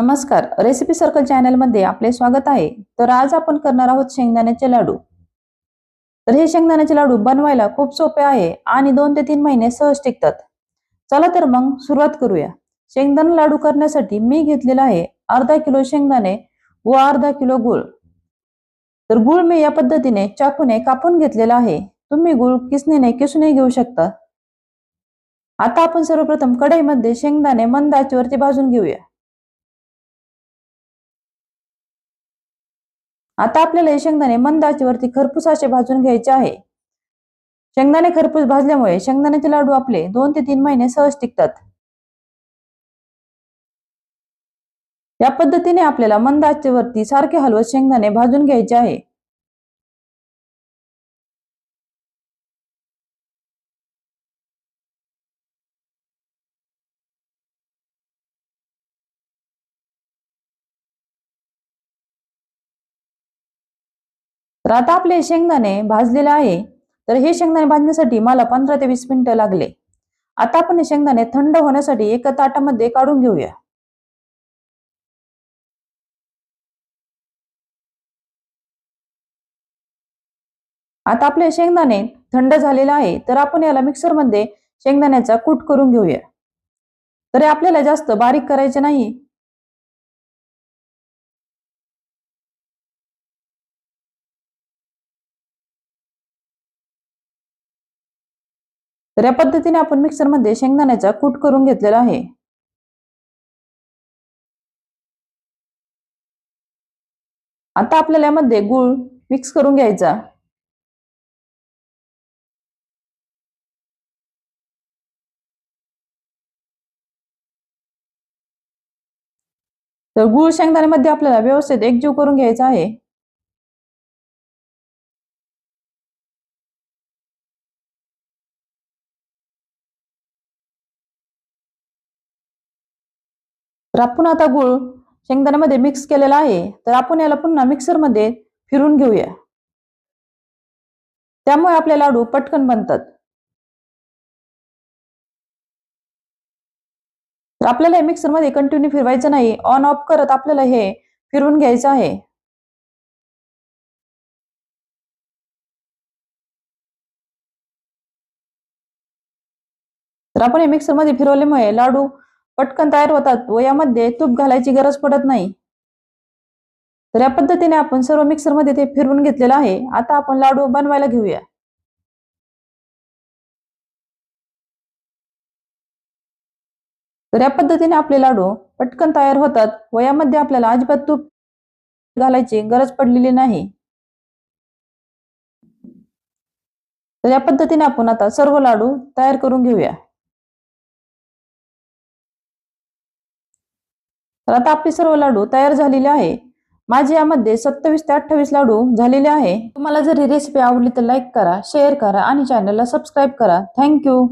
नमस्कार. Recipe circle चॅनलमध्ये आपले स्वागत आहे. तर आज आपण करणार आहोत शेंगदाण्याचे लाडू. तर हे शेंगदाण्याचे लाडू बनवायला खूप सोपे आहे आणि दोन ते तीन महिने सहज टिकतात. चला तर मग सुरुवात करूया. शेंगदाणा लाडू करण्यासाठी मी घेतलेला आहे अर्धा किलो शेंगदाणे व अर्धा किलो गुळ. तर गुळ मी या पद्धतीने चाकूने कापून घेतलेला आहे. तुम्ही गुळ किसणीने किसूनही घेऊ शकता. आता आपण सर्वप्रथम कढईमध्ये शेंगदाणे मंद आचेवरती भाजून घेऊया. आता आपल्याला हे शेंगदाणे मंद आचेवरती खरपूसाचे असे भाजून घ्यायचे आहे. शेंगदाणे खरपूस भाजल्यामुळे शेंगदाण्याचे लाडू आपले दोन ते तीन महिने सहज टिकतात. या पद्धतीने आपल्याला मंद आचेवरती सारखे हलवत शेंगदाणे भाजून घ्यायचे आहे. तर आता आपले शेंगदाणे भाजलेले आहे. तर हे शेंगदाणे भाजण्यासाठी मला पंधरा ते वीस मिनिटं लागले. आता आपण हे शेंगदाणे थंड होण्यासाठी एका ताटामध्ये काढून घेऊया. आता आपले शेंगदाणे थंड झालेले आहे. तर आपण याला मिक्सरमध्ये शेंगदाण्याचा कूट करून घेऊया. तर आपल्याला जास्त बारीक करायचे नाही. तर या पद्धतीने आपण मिक्सरमध्ये शेंगदाण्याचा कूट करून घेतलेला आहे. आता आपल्याला यामध्ये गुळ मिक्स करून घ्यायचा. तर गुळ शेंगदाण्यामध्ये आपल्याला व्यवस्थित एकजीव करून घ्यायचा आहे. तर आपण आता गुळ शेंगदाण्यामध्ये मिक्स केलेला आहे. तर आपण याला पुन्हा मिक्सरमध्ये फिरून घेऊया. त्यामुळे आपले लाडू पटकन बनतात. तर आपल्याला हे मिक्सरमध्ये कंटिन्यू फिरवायचं नाही. ऑन ऑफ करत आपल्याला हे फिरवून घ्यायचं आहे. तर आपण हे मिक्सरमध्ये फिरवल्यामुळे लाडू पटकन तयार होतात व यामध्ये तूप घालायची गरज पडत नाही. तर या पद्धतीने आपण सर्व मिक्सरमध्ये ते फिरवून घेतलेलं आहे. आता आपण लाडू बनवायला घेऊया. तर या पद्धतीने आपले लाडू पटकन तयार होतात व यामध्ये आपल्याला अजिबात तूप घालायची गरज पडलेली नाही. तर या पद्धतीने आपण आता सर्व लाडू तयार करून घेऊया. तर आता आपले सर्व लाडू तयार झालेले आहे. माझे यामध्ये सत्तावीस ते अठ्ठावीस लाडू झालेले आहे. तुम्हाला जर ही रेसिपी आवडली तर लाईक करा शेअर करा आणि चॅनलला सबस्क्राईब करा. थँक्यू